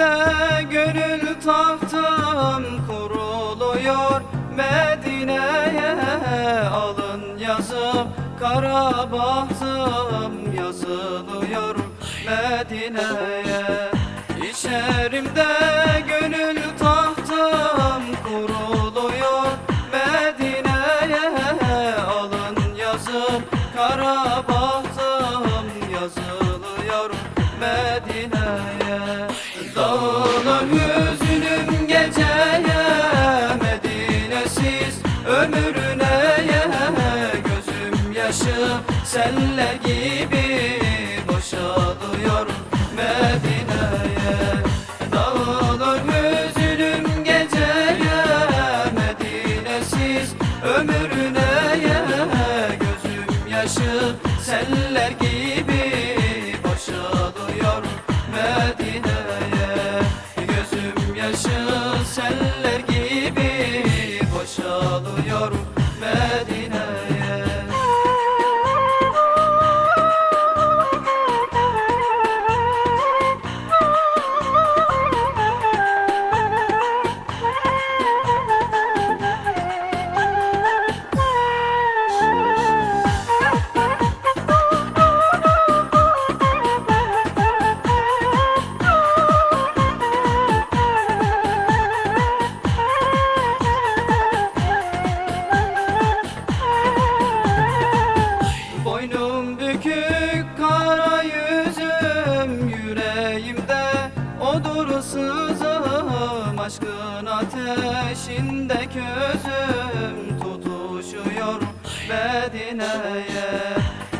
Nerede gönül tahtım kuruluyor. Medine'ye alın yazım Kara bahtım yazılıyor. Medine'ye İçerimde gönül tahtım kuruluyor. Medine'ye alın yazım Kara bahtım Yaşı seller gibi boşalıyor Medine'ye. Dağılır hüzünüm geceye Medine'siz ömrüne Gözüm yaşı seller gibi boşalıyor Medine'ye. Gözüm yaşı seller gibi boşalıyor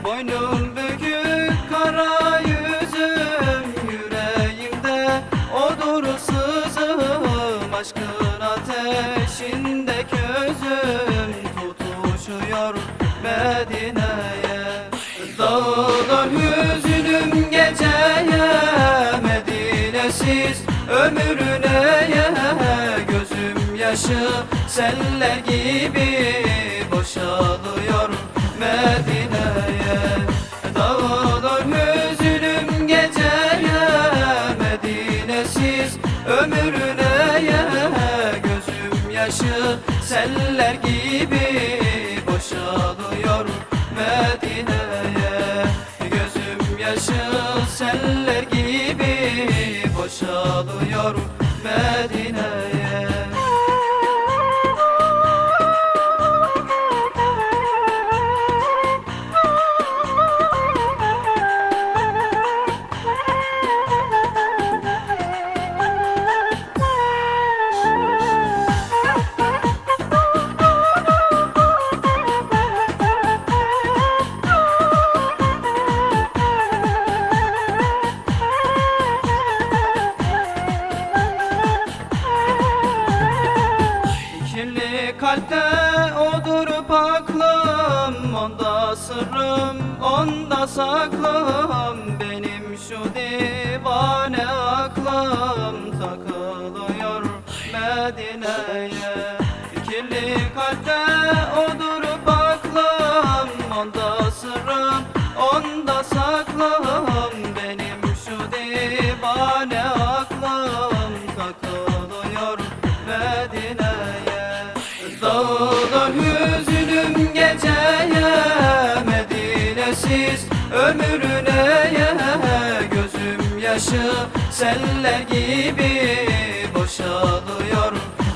Boynum bükük kara yüzüm yüreğimde. Odur sızım aşkın ateşinde közüm tutuşuyor Medine'ye. Dağılır hüzünüm geceye Medine'siz ömrüne Gözüm yaşı seller gibi boşalıyor seller gibi boşalıyor Medine'ye Gözüm yaşı seller gibi boşalıyor Medine'ye Kirli kalpte odur paklım Onda sırrım, onda saklım Benim şu divane aklım Takılıyor Medine'ye. Kirli kalpte odur Dağılır hüzünüm geceye Medine'siz ömrüne Gözüm yaşı seller gibi boşalıyor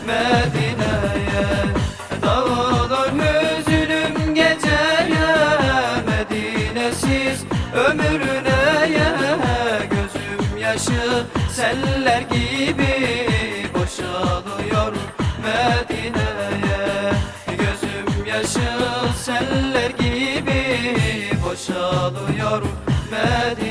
Medine'ye. Dağılır hüzünüm geceye Medine'siz ömrüne Gözüm yaşı seller gibi boşalıyor Medine'ye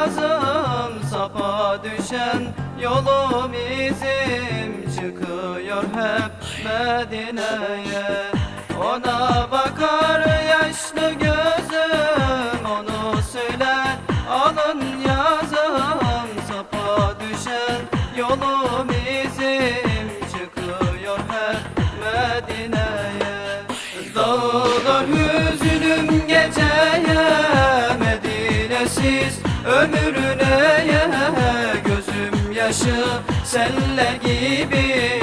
lazım. Sapa düşen yolum izim Çıkıyor hep Medine'ye. Ona bakar yaşlı göz selle gibi.